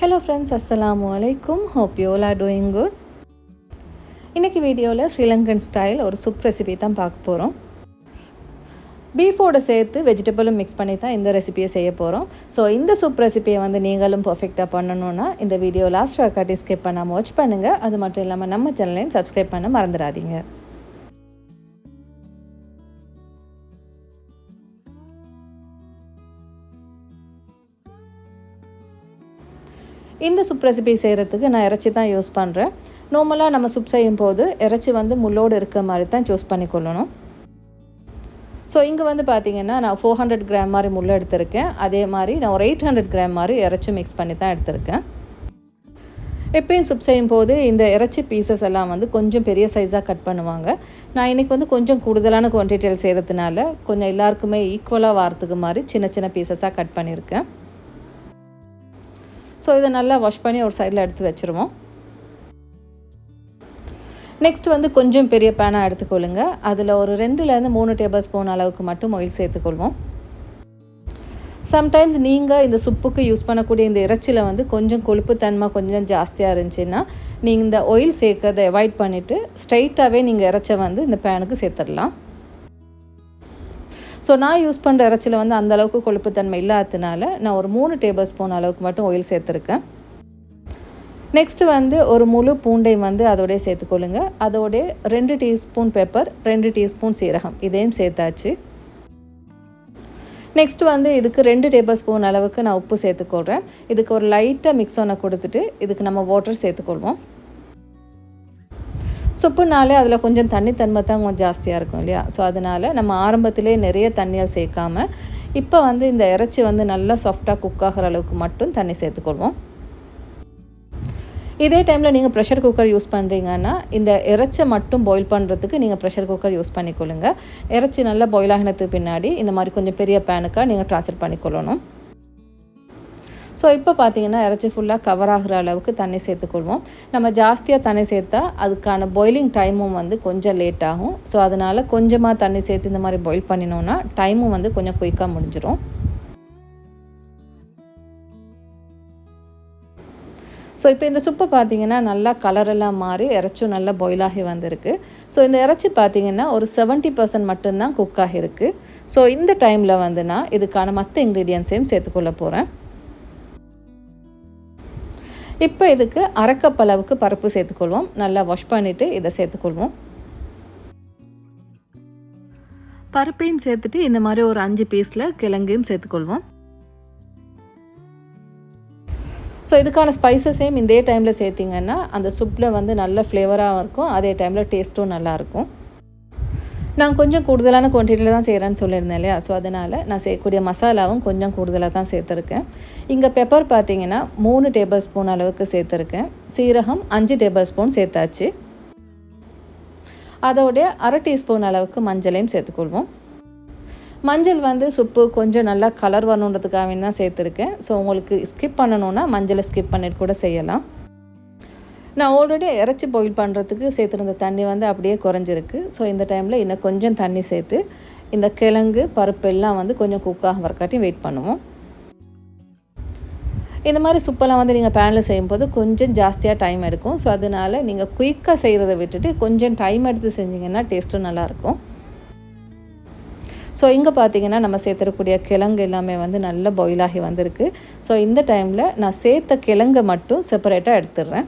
Hello friends அஸ்ஸலாமு அலைக்கும் hope you are doing good இன்றைக்கி வீடியோவில் ஸ்ரீலங்கன் ஸ்டைல் ஒரு சூப் ரெசிபி தான் பார்க்க போகிறோம் பீஃபோட சேர்த்து வெஜிடபிளும் மிக்ஸ் பண்ணி தான் இந்த ரெசிபியை செய்ய போகிறோம் ஸோ இந்த சூப் ரெசிபியை வந்து நீங்களும் பர்ஃபெக்டாக பண்ணணுன்னா இந்த வீடியோ லாஸ்ட் காட்டி ஸ்கிப் பண்ணாமல் வாட்ச் பண்ணுங்கள் அது மட்டும் இல்லாமல் நம்ம சேனலையும் சப்ஸ்கிரைப் பண்ண மறந்துடாதீங்க. இந்த சூப் ரெசிபி செய்கிறதுக்கு நான் இறைச்சி தான் யூஸ் பண்ணுறேன் நார்மலாக நம்ம சூப் செய்யும் போது இறைச்சி வந்து முள்ளோடு இருக்க மாதிரி தான் சூஸ் பண்ணிக்கொள்ளணும் ஸோ இங்கே வந்து பார்த்திங்கன்னா நான் ஃபோர் ஹண்ட்ரட் கிராம் மாதிரி முள் எடுத்திருக்கேன். அதே மாதிரி நான் ஒரு எயிட் ஹண்ட்ரட் கிராம் மாதிரி இறைச்சி மிக்ஸ் பண்ணி தான் எடுத்திருக்கேன். எப்பயும் சுப் செய்யும் போது இந்த இறைச்சி பீசஸ் எல்லாம் வந்து கொஞ்சம் பெரிய சைஸாக கட் பண்ணுவாங்க. நான் இன்றைக்கி வந்து கொஞ்சம் கூடுதலான குவான்டிட்டியில் செய்கிறதுனால கொஞ்சம் எல்லாருக்குமே ஈக்குவலாக வாரத்துக்கு மாதிரி சின்ன சின்ன பீசஸாக கட் பண்ணியிருக்கேன். ஸோ இதை நல்லா வாஷ் பண்ணி ஒரு சைடில் எடுத்து வச்சுருவோம். நெக்ஸ்ட் வந்து கொஞ்சம் பெரிய பேனாக எடுத்துக்கொள்ளுங்க. அதில் ஒரு ரெண்டுலேருந்து மூணு டேபிள் ஸ்பூன் அளவுக்கு மட்டும் ஆயில் சேர்த்துக்கொள்வோம். சம்டைம்ஸ் நீங்கள் இந்த சுப்புக்கு யூஸ் பண்ணக்கூடிய இந்த இறைச்சியில் வந்து கொஞ்சம் கொழுப்புத்தன்மை கொஞ்சம் ஜாஸ்தியாக இருந்துச்சுன்னா நீங்கள் இந்த ஆயில் சேர்க்கறதை அவாய்ட் பண்ணிவிட்டு ஸ்ட்ரைட்டாகவே நீங்கள் இறைச்ச வந்து இந்த பேனுக்கு சேர்த்துடலாம். ஸோ நான் யூஸ் பண்ணுற இறைச்சியில் வந்து அந்தளவுக்கு கொழுப்புத்தன்மை இல்லாததுனால நான் ஒரு மூணு டேபிள் ஸ்பூன் அளவுக்கு மட்டும் ஆயில் சேர்த்துருக்கேன். நெக்ஸ்ட்டு வந்து ஒரு முழு பூண்டை வந்து அதோடய சேர்த்துக்கொள்ளுங்க. அதோடைய ரெண்டு டீஸ்பூன் பெப்பர் ரெண்டு டீஸ்பூன் சீரகம் இதையும் சேர்த்தாச்சு. நெக்ஸ்ட் வந்து இதுக்கு ரெண்டு டேபிள் ஸ்பூன் அளவுக்கு நான் உப்பு சேர்த்துக்கொள்கிறேன் இதுக்கு ஒரு லைட்டாக மிக்ஸ் ஒன்று கொடுத்துட்டு இதுக்கு நம்ம வாட்டர் சேர்த்துக்கொள்வோம். சுப்புனாலே அதில் கொஞ்சம் தண்ணி தன்மை தான் கொஞ்சம் ஜாஸ்தியாக இருக்கும் இல்லையா? ஸோ அதனால் நம்ம ஆரம்பத்திலே நிறைய தண்ணியால் சேர்க்காமல் இப்போ வந்து இந்த இறைச்சி வந்து நல்லா சாஃப்டாக குக் ஆகிற அளவுக்கு மட்டும் தண்ணி சேர்த்துக்கொள்வோம். இதே டைமில் நீங்கள் ப்ரெஷர் குக்கர் யூஸ் பண்ணுறீங்கன்னா இந்த இறைச்சை மட்டும் பாயில் பண்ணுறதுக்கு நீங்கள் ப்ரெஷர் குக்கர் யூஸ் பண்ணிக்கொள்ளுங்கள் இறைச்சி நல்லா பாயில் ஆகினதுக்கு பின்னாடி இந்த மாதிரி கொஞ்சம் பெரிய பேனுக்காக நீங்கள் ட்ரான்ஸ்ஃபர் பண்ணிக்கொள்ளணும். ஸோ இப்போ பார்த்தீங்கன்னா இறைச்சி ஃபுல்லாக கவர் ஆகிற அளவுக்கு தண்ணி சேர்த்துக்கொள்வோம். நம்ம ஜாஸ்தியாக தண்ணி சேர்த்தா அதுக்கான பாயிலிங் டைமும் வந்து கொஞ்சம் லேட் ஆகும். ஸோ அதனால் கொஞ்சமாக தண்ணி சேர்த்து இந்த மாதிரி பாயில் பண்ணினோன்னா டைமும் வந்து கொஞ்சம் குயிக்காக முடிஞ்சிடும் ஸோ இப்போ இந்த சுப்பை பார்த்தீங்கன்னா நல்லா கலரெல்லாம் மாறி இறைச்சும் நல்லா பாயிலாகி வந்திருக்கு. ஸோ இந்த இறைச்சி பார்த்தீங்கன்னா ஒரு செவன்ட்டி பர்சன்ட் மட்டும்தான் குக் ஆகிருக்கு. ஸோ இந்த டைமில் வந்து நான் இதுக்கான மற்ற இன்க்ரீடியன்ஸையும் சேர்த்துக்கொள்ள போகிறேன் இப்போ இதுக்கு அரைக்கப் அளவுக்கு பருப்பு சேர்த்துக்கொள்வோம். நல்லா வாஷ் பண்ணிவிட்டு இதை சேர்த்துக்கொள்வோம். பருப்பையும் சேர்த்துட்டு இந்த மாதிரி ஒரு அஞ்சு பீஸில் கிழங்கையும் சேர்த்துக்கொள்வோம். ஸோ இதுக்கான ஸ்பைசஸையும் இதே டைமில் சேர்த்திங்கன்னா அந்த சூப்பில் வந்து நல்ல ஃப்ளேவராகவும் இருக்கும். அதே டைமில் டேஸ்ட்டும் நல்லாயிருக்கும் நான் கொஞ்சம் கூடுதலான குவான்டிட்டியில் தான் செய்கிறேன்னு சொல்லியிருந்தேன் இல்லையா? ஸோ அதனால் நான் செய்யக்கூடிய மசாலாவும் கொஞ்சம் கூடுதலாக தான் சேர்த்துருக்கேன். இங்கே பெப்பர் பார்த்தீங்கன்னா மூணு டேபிள் ஸ்பூன் அளவுக்கு சேர்த்துருக்கேன். சீரகம் அஞ்சு டேபிள் ஸ்பூன் சேர்த்தாச்சு. அதோடைய அரை டீஸ்பூன் அளவுக்கு மஞ்சளையும் சேர்த்துக்கொள்வோம். மஞ்சள் வந்து சுப்பு கொஞ்சம் நல்லா கலர் வரணுன்றதுக்காக தான் சேர்த்துருக்கேன். ஸோ உங்களுக்கு ஸ்கிப் பண்ணணுன்னா மஞ்சளை ஸ்கிப் பண்ணிட்டு கூட செய்யலாம். நான் ஆல்ரெடி இறைச்சி பாயில் பண்ணுறதுக்கு சேர்த்துருந்த தண்ணி வந்து அப்படியே குறைஞ்சிருக்கு. ஸோ இந்த டைமில் இன்னும் கொஞ்சம் தண்ணி சேர்த்து இந்த கிழங்கு பருப்பு எல்லாம் வந்து கொஞ்சம் குக்காக வரக்காட்டி வெயிட் பண்ணுவோம். இந்த மாதிரி சுப்பெல்லாம் வந்து நீங்கள் பேனில் செய்யும்போது கொஞ்சம் ஜாஸ்தியாக டைம் எடுக்கும். ஸோ அதனால் நீங்கள் குயிக்காக செய்கிறத விட்டுட்டு கொஞ்சம் டைம் எடுத்து செஞ்சிங்கன்னா டேஸ்ட்டும் நல்லாயிருக்கும் ஸோ இங்கே பார்த்தீங்கன்னா நம்ம சேர்த்துறக்கூடிய கிழங்கு எல்லாமே வந்து நல்லா பாயில் ஆகி வந்திருக்கு. ஸோ இந்த டைமில் நான் சேர்த்த கிழங்கை மட்டும் செப்பரேட்டாக எடுத்துடுறேன்.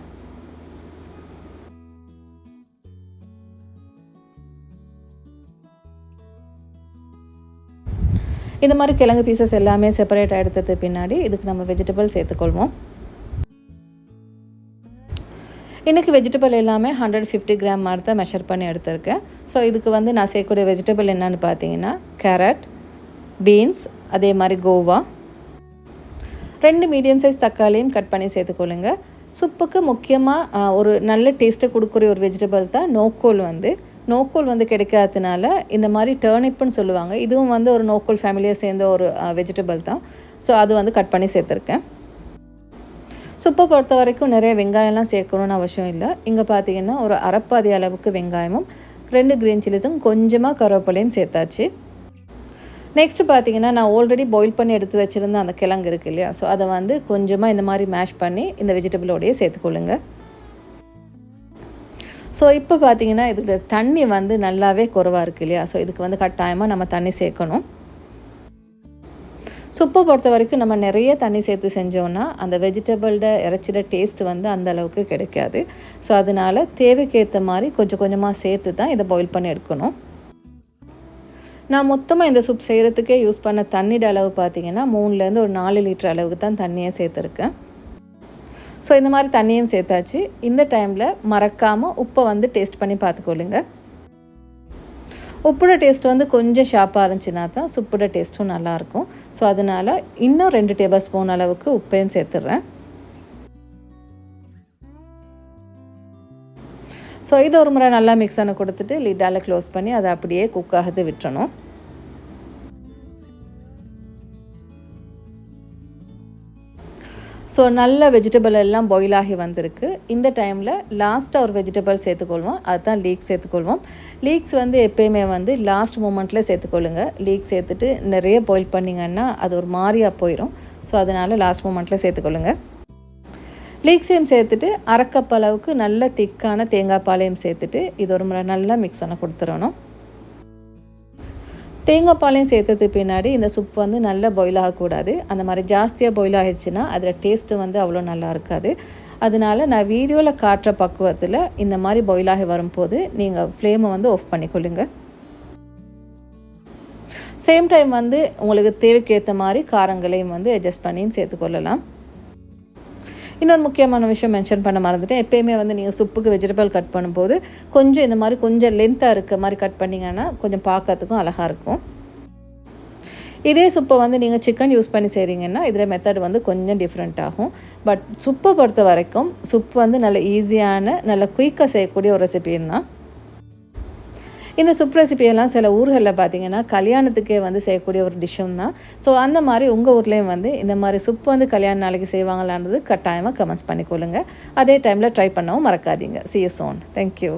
இந்த மாதிரி கிழங்கு பீசஸ் எல்லாமே செப்பரேட்டாக எடுத்தது பின்னாடி இதுக்கு நம்ம வெஜிடபிள் சேர்த்துக்கொள்வோம். இன்றைக்கி வெஜிடபிள் எல்லாமே ஹண்ட்ரட் ஃபிஃப்டி கிராம் மாதிரி தான் மெஷர் பண்ணி எடுத்திருக்கேன். ஸோ இதுக்கு வந்து நான் செய்யக்கூடிய வெஜிடபிள் என்னென்னு பார்த்தீங்கன்னா கேரட் பீன்ஸ் அதே மாதிரி கோவா. ரெண்டு மீடியம் சைஸ் தக்காளியும் கட் பண்ணி சேர்த்துக்கொள்ளுங்க. சுப்புக்கு முக்கியமாக ஒரு நல்ல டேஸ்ட்டை கொடுக்குற ஒரு வெஜிடபிள் தான் நோக்கோல் வந்து. நோக்கோல் வந்து கிடைக்காததுனால இந்த மாதிரி டேர்னிப்புன்னு சொல்லுவாங்க. இதுவும் வந்து ஒரு நோக்கோல் ஃபேமிலியை சேர்ந்த ஒரு வெஜிடபிள் தான். ஸோ அது வந்து கட் பண்ணி சேர்த்துருக்கேன். சுப்பை பொறுத்த வரைக்கும் நிறைய வெங்காயம்லாம் சேர்க்கணும்னு அவசியம் இல்லை. இங்கே பார்த்தீங்கன்னா ஒரு அரைப்பாதி அளவுக்கு வெங்காயமும் ரெண்டு க்ரீன் சில்லிஸும் கொஞ்சமாக கருவேப்பிலையும் சேர்த்தாச்சு. நெக்ஸ்ட்டு பார்த்தீங்கன்னா நான் ஆல்ரெடி பாயில் பண்ணி எடுத்து வச்சுருந்த அந்த கிழங்கு இருக்குது இல்லையா? ஸோ அதை வந்து கொஞ்சமாக இந்த மாதிரி மேஷ் பண்ணி இந்த வெஜிடபிளோடையே சேர்த்துக்கொள்ளுங்கள் ஸோ இப்போ பார்த்தீங்கன்னா இதுக்கு தண்ணி வந்து நல்லாவே குறவாக இருக்குது இல்லையா? ஸோ இதுக்கு வந்து கட்டாயமாக நம்ம தண்ணி சேர்க்கணும். சுப்பை பொறுத்த வரைக்கும் நம்ம நிறைய தண்ணி சேர்த்து செஞ்சோன்னா அந்த வெஜிடபிள்ட இறைச்சிட டேஸ்ட் வந்து அந்த அளவுக்கு கிடைக்காது. ஸோ அதனால் தேவைக்கேற்ற மாதிரி கொஞ்சம் கொஞ்சமாக சேர்த்து தான் இதை பாயில் பண்ணி எடுக்கணும். நான் மொத்தமாக இந்த சூப் செய்கிறதுக்கே யூஸ் பண்ண தண்ணியோட அளவு பார்த்தீங்கன்னா மூணுலேருந்து ஒரு நாலு லிட்டர் அளவுக்கு தான் தண்ணியை சேர்த்துருக்கேன். ஸோ இந்த மாதிரி தண்ணியும் சேர்த்தாச்சு. இந்த டைமில் மறக்காமல் உப்பை வந்து டேஸ்ட் பண்ணி பார்த்துக்கொள்ளுங்க. உப்போட டேஸ்ட் வந்து கொஞ்சம் ஷார்ப்பாக இருந்துச்சுன்னா தான் சுப்போட டேஸ்ட்டும் நல்லாயிருக்கும் ஸோ அதனால் இன்னும் ரெண்டு டேபிள் ஸ்பூன் அளவுக்கு உப்பையும் சேர்த்துட்றேன் ஸோ இது ஒரு முறை நல்லா மிக்ஸ் பண்ண கொடுத்துட்டு லிட்டால் க்ளோஸ் பண்ணி அதை அப்படியே குக் விட்டுறணும். ஸோ நல்ல வெஜிடபிள் எல்லாம் பாயில் ஆகி வந்திருக்கு. இந்த டைமில் லாஸ்ட்டாக ஒரு வெஜிடபிள் சேர்த்துக்கொள்வோம். அதுதான் லீக் சேர்த்துக்கொள்வோம். லீக்ஸ் வந்து எப்பயுமே வந்து லாஸ்ட் மூமெண்ட்டில் சேர்த்துக்கொள்ளுங்க. லீக் சேர்த்துட்டு நிறைய பாயில் பண்ணிங்கன்னா அது ஒரு மாதிரியாக போயிடும் ஸோ அதனால் லாஸ்ட் மூமெண்ட்டில் சேர்த்துக்கொள்ளுங்க. லீக்ஸையும் சேர்த்துட்டு அரைக்கப் அளவுக்கு நல்ல திக்கான தேங்காய் பாலையும் சேர்த்துட்டு இது ஒரு முறை நல்லா மிக்ஸ் பண்ண கொடுத்துடணும். தேங்காய் பாலையும் சேர்த்தது பின்னாடி இந்த சூப் வந்து நல்லா பாயில் ஆகக்கூடாது. அந்த மாதிரி ஜாஸ்தியாக பாயில் ஆகிடுச்சுன்னா அதில் டேஸ்ட்டு வந்து அவ்வளோ நல்லா இருக்காது. அதனால நான் வீடியோவில் காட்டுற பக்குவத்தில் இந்த மாதிரி பாயில் ஆகி வரும்போது நீங்கள் ஃப்ளேமை வந்து ஆஃப் பண்ணிக்கொள்ளுங்க. சேம் டைம் வந்து உங்களுக்கு தேவைக்கேற்ற மாதிரி காரங்களையும் வந்து அட்ஜஸ்ட் பண்ணியும் சேர்த்துக்கொள்ளலாம். இன்னொரு முக்கியமான விஷயம் மென்ஷன் பண்ண மறந்துட்டேன். எப்போயுமே வந்து நீங்கள் சுப்புக்கு வெஜிடபிள் கட் பண்ணும்போது கொஞ்சம் இந்த மாதிரி கொஞ்சம் லென்த்தாக இருக்க மாதிரி கட் பண்ணிங்கன்னா கொஞ்சம் பார்க்கறதுக்கும் அழகாக இருக்கும். இதே சுப்பை வந்து நீங்கள் சிக்கன் யூஸ் பண்ணி செய்கிறீங்கன்னா இதில் மெத்தட் வந்து கொஞ்சம் டிஃப்ரெண்ட் ஆகும். பட் சுப்பை பொறுத்த வரைக்கும் சுப் வந்து நல்ல ஈஸியான நல்ல குயிக்காக செய்யக்கூடிய ஒரு ரெசிபியும் தான். இந்த சுப் ரெசிபியெல்லாம் சில ஊர்களில் பார்த்தீங்கன்னா கல்யாணத்துக்கே வந்து செய்யக்கூடிய ஒரு டிஷ்ஷும் தான். ஸோ அந்த மாதிரி உங்கள் ஊர்லேயும் வந்து இந்த மாதிரி சுப் வந்து கல்யாண நாளைக்கு செய்வாங்களான்றது கட்டாயமாக கமெண்ட்ஸ் பண்ணிக்கொள்ளுங்க. அதே டைமில் ட்ரை பண்ணவும் மறக்காதீங்க. C S own thank you